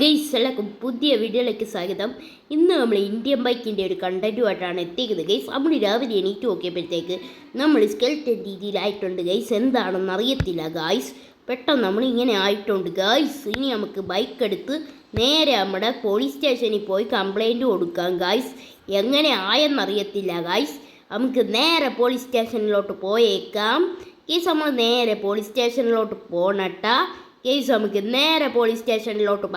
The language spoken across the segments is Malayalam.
ഗൈസ് എല്ലാവർക്കും പുതിയ വീഡിയോയിലേക്ക് സ്വാഗതം. ഇന്ന് നമ്മൾ ഇന്ത്യൻ ബൈക്കിന്റെ ഒരു കണ്ടന്റുമായിട്ടാണ് എത്തിക്കുന്നത് ഗൈസ് നമ്മൾ രാവിലെ എണീറ്റ് നോക്കിയപ്പോഴത്തേക്ക് നമ്മൾ സ്കെൽറ്റൻ രീതിയിലായിട്ടുണ്ട്. ഗൈസ് എന്താണെന്ന് അറിയത്തില്ല ഗൈസ്. പെട്ടെന്ന് നമ്മൾ ഇങ്ങനെ ആയിട്ടുണ്ട്. ഗൈസ് ഇനി നമുക്ക് ബൈക്ക് എടുത്ത് നേരെ നമ്മുടെ പോലീസ് സ്റ്റേഷനിൽ പോയി കംപ്ലൈന്റ് കൊടുക്കാം ഗൈസ്. എങ്ങനെ ആയെന്നറിയത്തില്ല ഗൈസ്. നമുക്ക് നേരെ പോലീസ് സ്റ്റേഷനിലോട്ട് പോയേക്കാം. കേസ് നമ്മൾ നേരെ പോലീസ് സ്റ്റേഷനിലോട്ട് പോണട്ടാ. കേസ് നമുക്ക് നേരെ പോലീസ് സ്റ്റേഷനിലോട്ട്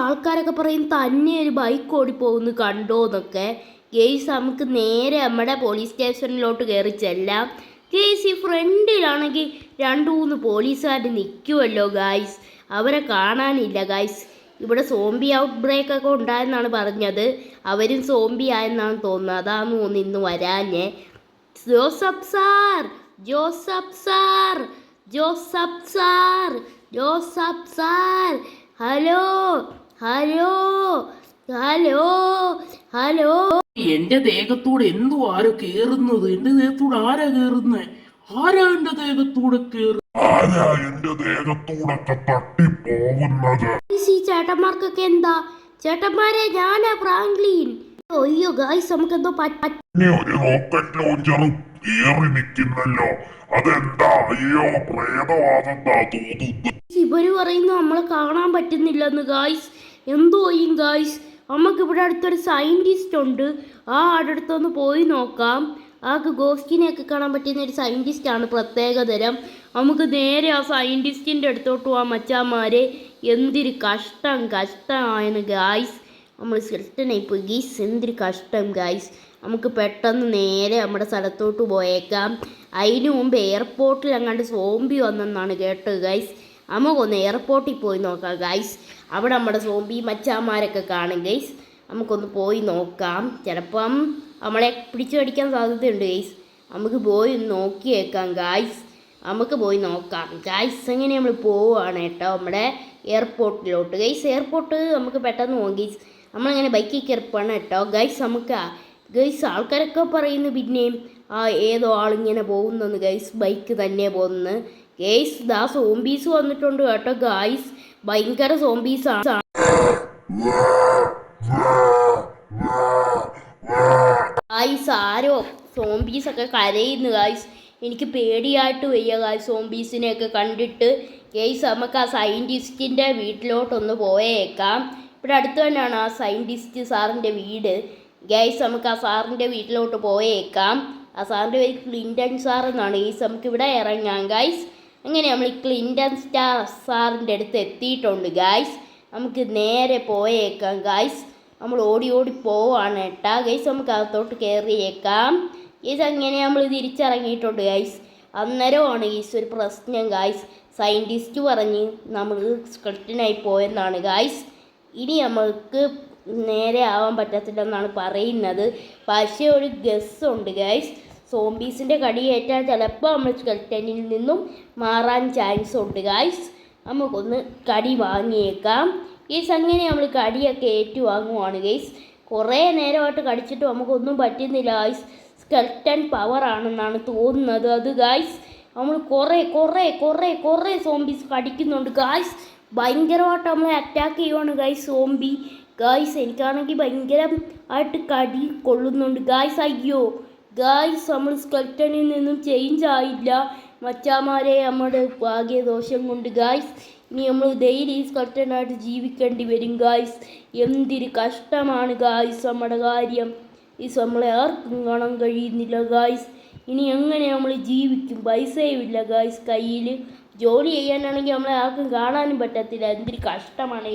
ആൾക്കാരൊക്കെ പറയും തന്നെ ഒരു ബൈക്ക് ഓടിപ്പോകുന്നു കണ്ടോ എന്നൊക്കെ. ഗെയ്സ് നമുക്ക് നേരെ നമ്മുടെ പോലീസ് സ്റ്റേഷനിലോട്ട് കയറി ചെല്ലാം. ഗെയ്സ് ഈ ഫ്രണ്ടിലാണെങ്കിൽ രണ്ട് മൂന്ന് പോലീസുകാർ നിൽക്കുമല്ലോ ഗായ്സ് അവരെ കാണാനില്ല ഗായ്സ് ഇവിടെ സോംബി ഔട്ട് ബ്രേക്ക് ഒക്കെ ഉണ്ടായെന്നാണ് പറഞ്ഞത്. അവരും സോംബി ആയെന്നാണ് തോന്നുന്നത്. അതാണ് തോന്നുന്നു ഇന്ന് വരാഞ്ഞേ. Joseph sir! Joseph sir Joseph sir Joseph sir. Hello hello hello hello. എന്റെ ദേഹത്തൂടെ എന്തോ ആരോ കേറുന്നത്? എന്റെ ദേഹത്തൂടെ ആരാ കേറുന്നത് ആരാ എന്റെ ദേഹത്തൂടെ കേറുന്നത് ആരാ എന്റെ ദേഹത്തൂടൊക്കെ തട്ടി പോകുന്നത് ഈ ചേട്ടന്മാർക്കൊക്കെ എന്താ? ചേട്ടന്മാരെ ഞാനാ ഫ്രാങ്ക്ലിൻ അയ്യോ ഗായ്സ് നമുക്കെന്തോ ഒരു റോക്കറ്റ് ലോഞ്ചറും ഏറി നിൽക്കുന്നല്ലോ അതെന്താ? അയ്യോ പ്രേതവാദന്താ തോന്നുന്നു? ഇവർ പറയുന്നു നമ്മളെ കാണാൻ പറ്റുന്നില്ലെന്ന് ഗായ്സ് എന്തോ ചെയ്യും ഗായ്സ് നമുക്ക് ഇവിടെ അടുത്തൊരു സയന്റിസ്റ്റ് ഉണ്ട്. ആ അടുത്തൊന്ന് പോയി നോക്കാം. ആക്ക് ഗോസ്റ്റിനെയൊക്കെ കാണാൻ പറ്റുന്ന ഒരു സയന്റിസ്റ്റ് ആണ് പ്രത്യേകതരം. നമുക്ക് നേരെ ആ സയന്റിസ്റ്റിന്റെ അടുത്തോട്ട് പോവാം മച്ചാമാരെ. എന്തിരി കഷ്ടം കഷ്ടമായെന്ന് ഗായ്സ് നമ്മൾ സെൽറ്റനായി പോയി. ഗീസ് എന്തൊരു കഷ്ടം ഗൈസ് നമുക്ക് പെട്ടെന്ന് നേരെ നമ്മുടെ സ്ഥലത്തോട്ട് പോയേക്കാം. അതിനു മുമ്പ് എയർപോർട്ടിൽ അങ്ങാണ്ട് സോംബി വന്നെന്നാണ് കേട്ടത് ഗൈസ് നമുക്കൊന്ന് എയർപോർട്ടിൽ പോയി നോക്കാം ഗൈസ് അവിടെ നമ്മുടെ സോംബി മച്ചാമാരൊക്കെ കാണും ഗൈസ് നമുക്കൊന്ന് പോയി നോക്കാം. ചിലപ്പം നമ്മളെ പിടിച്ചു പഠിക്കാൻ സാധ്യതയുണ്ട് ഗൈസ് നമുക്ക് പോയി നോക്കിയേക്കാം ഗായ്സ് നമുക്ക് പോയി നോക്കാം. ഗൈസ് എങ്ങനെ നമ്മൾ പോവുകയാണ് കേട്ടോ നമ്മുടെ എയർപോർട്ടിലോട്ട് ഗൈസ് എയർപോർട്ട് നമുക്ക് പെട്ടെന്ന് പോകും ഗൈസ് നമ്മളിങ്ങനെ ബൈക്കിൽ കയറിപ്പോണം കേട്ടോ. ഗൈസ് നമുക്ക് ഗൈസ് ആൾക്കാരൊക്കെ പറയുന്നു പിന്നെയും ആ ഏതോ ആളിങ്ങനെ പോകുന്നെന്ന് ഗൈസ് ബൈക്ക് തന്നെ പോകുന്നു ഗൈസ് ദാ സോംബീസ് വന്നിട്ടുണ്ട് കേട്ടോ. ഗൈസ് ഭയങ്കര സോംബീസ് ആണ്. ഗൈസ് ആരോ സോംബീസ് ഒക്കെ കരയുന്നു ഗൈസ് എനിക്ക് പേടിയായിട്ട് വയ്യ ഗൈസ് സോംബീസിനെയൊക്കെ കണ്ടിട്ട്. ഗൈസ് നമുക്ക് ആ സയന്റിസ്റ്റിന്റെ വീട്ടിലോട്ടൊന്ന് പോയേക്കാം. ഇവിടെ അടുത്ത് തന്നെയാണ് ആ സയന്റിസ്റ്റ് സാറിന്റെ വീട്. ഗൈസ് നമുക്ക് ആ സാറിന്റെ വീട്ടിലോട്ട് പോയേക്കാം. ആ സാറിന്റെ പേര് ക്ലിന്റൺ സാർ എന്നാണ്. ഗൈസ് നമുക്ക് ഇവിടെ ഇറങ്ങാം ഗൈസ് അങ്ങനെ നമ്മൾ ഈ ക്ലിന്റൺ സ്റ്റാർ സാറിന്റെ അടുത്ത് എത്തിയിട്ടുണ്ട് ഗൈസ് നമുക്ക് നേരെ പോയേക്കാം ഗൈസ് നമ്മൾ ഓടി ഓടി പോവാണ് കേട്ടാ. ഗൈസ് നമുക്ക് അകത്തോട്ട് കയറിയേക്കാം. ഗൈസ് അങ്ങനെ നമ്മൾ തിരിച്ചിറങ്ങിയിട്ടുണ്ട് ഗൈസ് അന്നേരമാണ് ഗൈസ് ഒരു പ്രശ്നം ഗൈസ് സയന്റിസ്റ്റ് പറഞ്ഞ് നമ്മൾ സ്കൾട്ടിനായി പോയെന്നാണ് ഗൈസ് ഇനി നമ്മൾക്ക് നേരെ ആവാൻ പറ്റത്തില്ലെന്നാണ് പറയുന്നത്. പക്ഷേ ഒരു ഗസ് ഉണ്ട് ഗൈസ് സോംബീസിന്റെ കടിയേറ്റാൽ ചിലപ്പോൾ നമ്മൾ സ്കെൽറ്റനിൽ നിന്നും മാറാൻ ചാൻസ് ഉണ്ട് ഗൈസ് നമുക്കൊന്ന് കടി വാങ്ങിയേക്കാം. ഗൈസ് അങ്ങനെ നമ്മൾ കടിയൊക്കെ ഏറ്റുവാങ്ങുവാണ് ഗൈസ് കുറേ നേരമായിട്ട് കടിച്ചിട്ട് നമുക്കൊന്നും പറ്റുന്നില്ല ഗൈസ് സ്കെൽറ്റൻ പവർ ആണെന്നാണ് തോന്നുന്നത് അത് ഗൈസ് നമ്മൾ കുറേ കുറേ കുറേ കുറേ സോംബീസ് കടിക്കുന്നുണ്ട് ഗൈസ് ഭയങ്കരമായിട്ട് നമ്മളെ അറ്റാക്ക് ചെയ്യുവാണ്. ഗൈസ് സോംബി ഗായ്സ് എനിക്കാണെങ്കിൽ ഭയങ്കര ആയിട്ട് കടി കൊള്ളുന്നുണ്ട്. ഗായ്സ് അയ്യോ. ഗായ്സ് നമ്മൾ സ്കെൽറ്റണിൽ നിന്നും ചേഞ്ച് ആയില്ല. മച്ചാമാരെ നമ്മുടെ ഭാഗ്യ ദോഷം കൊണ്ട്. ഗായ്സ് ഇനി നമ്മൾ ഡെയിലി സ്കെൽറ്റനായിട്ട് ജീവിക്കേണ്ടി വരും. ഗായ്സ് എന്തൊരു കഷ്ടമാണ്. ഗായ്സ് നമ്മുടെ കാര്യം. ഈ നമ്മളെ ആർക്കും കാണാൻ കഴിയുന്നില്ല. ഗായ്സ് ഇനി എങ്ങനെ നമ്മൾ ജീവിക്കും? പൈസയുമില്ല ഗായ്സ് കയ്യിൽ ജോലി ചെയ്യാനാണെങ്കിൽ നമ്മളെ ആർക്കും കാണാനും പറ്റത്തില്ല. എന്തൊരു കഷ്ടമാണ്.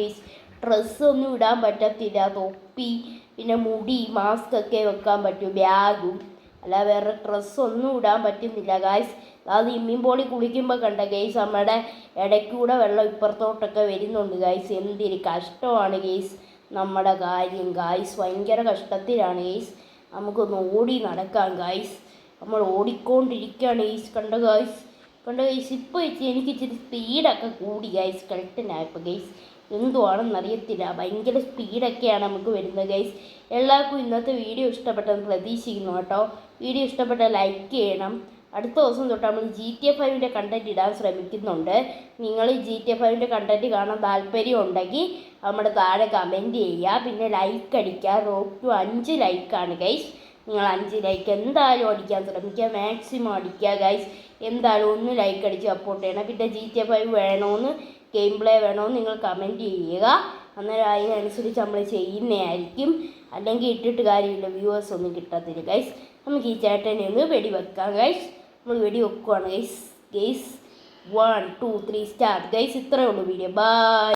ഡ്രസ്സൊന്നും ഇടാൻ പറ്റത്തില്ല. തൊപ്പി പിന്നെ മുടി മാസ്ക് ഒക്കെ വെക്കാൻ പറ്റും. ബാഗും അല്ല വേറെ ഡ്രസ്സൊന്നും ഇടാൻ പറ്റുന്നില്ല. ഗായ്സ് അത് ഇമ്മിൻ പോളി കുളിക്കുമ്പോൾ കണ്ട ഗൈസ് നമ്മുടെ ഇടയ്ക്കൂടെ വെള്ളം ഇപ്പുറത്തോട്ടൊക്കെ വരുന്നുണ്ട്. ഗൈസ് എന്തൊരു കഷ്ടമാണ് ഗൈസ് നമ്മുടെ കാര്യം. ഗായ്സ് ഭയങ്കര കഷ്ടത്തിലാണ് ഗൈസ് നമുക്കൊന്ന് ഓടി നടക്കാം ഗായ്സ് നമ്മൾ ഓടിക്കൊണ്ടിരിക്കുകയാണ് ഗൈസ് കണ്ട ഗായ്സ് കണ്ട ഗൈസ് ഇപ്പോൾ എനിക്ക് ഇച്ചിരി സ്പീഡൊക്കെ കൂടി ഗൈസ് കളിട്ടനായപ്പോൾ ഗൈസ് എന്തുവാണെന്ന് അറിയത്തില്ല ഭയങ്കര സ്പീഡൊക്കെയാണ് നമുക്ക് വരുന്നത് ഗൈസ് എല്ലാവർക്കും ഇന്നത്തെ വീഡിയോ ഇഷ്ടപ്പെട്ടെന്ന് പ്രതീക്ഷിക്കുന്നു കേട്ടോ. വീഡിയോ ഇഷ്ടപ്പെട്ട ലൈക്ക് ചെയ്യണം. അടുത്ത ദിവസം തൊട്ട് നമ്മൾ ജി ടി എഫ് ഫൈവിന്റെ കണ്ടന്റ് ഇടാൻ ശ്രമിക്കുന്നുണ്ട്. നിങ്ങൾ ജി ടി എഫ് ഫൈവിന്റെ കണ്ടന്റ് കാണാൻ താല്പര്യം ഉണ്ടെങ്കിൽ നമ്മുടെ താഴെ കമന്റ് ചെയ്യുക. പിന്നെ ലൈക്ക് അടിക്കുക. റോക്ക് ടു അഞ്ച് ലൈക്കാണ് ഗൈസ് നിങ്ങൾ അഞ്ച് ലൈക്ക് എന്തായാലും അടിക്കാൻ ശ്രമിക്കുക. മാക്സിമം അടിക്കുക ഗൈസ് എന്തായാലും ഒന്ന് ലൈക്ക് അടിച്ച് സപ്പോർട്ട് ചെയ്യണം. പിന്നെ ജി ടി ഫൈവ് വേണമെന്ന് ഗെയിം പ്ലേ വേണമെന്ന് നിങ്ങൾ കമന്റ് ചെയ്യുക. അന്നേരം അതിനനുസരിച്ച് നമ്മൾ ചെയ്യുന്നതായിരിക്കും അല്ലെങ്കിൽ ഇട്ടിട്ട് കാര്യമില്ല വ്യൂവേഴ്സ് ഒന്നും കിട്ടത്തില്ല ഗൈസ് നമുക്ക് ഈ ചേട്ടനെ ഒന്ന് വെടി വെക്കാം ഗൈസ് നമ്മൾ വെടി വെക്കുവാണ് guys guys one two three start guys ഇത്രയേ ഉള്ളൂ വീഡിയോ ബൈ